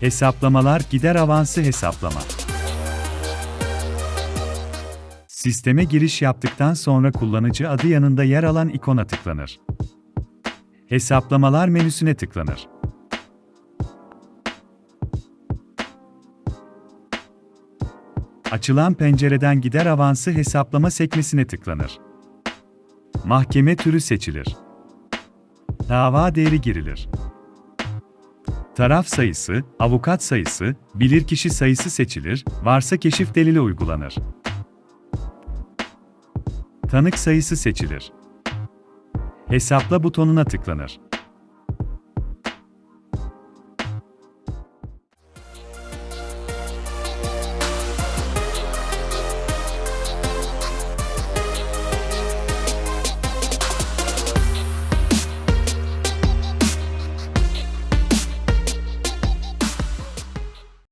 Hesaplamalar gider avansı hesaplama. Sisteme giriş yaptıktan sonra kullanıcı adı yanında yer alan ikona tıklanır. Hesaplamalar menüsüne tıklanır. Açılan pencereden gider avansı hesaplama sekmesine tıklanır. Mahkeme türü seçilir. Dava değeri girilir. Taraf sayısı, avukat sayısı, bilirkişi sayısı seçilir, varsa keşif delili uygulanır. Tanık sayısı seçilir. Hesapla butonuna tıklanır.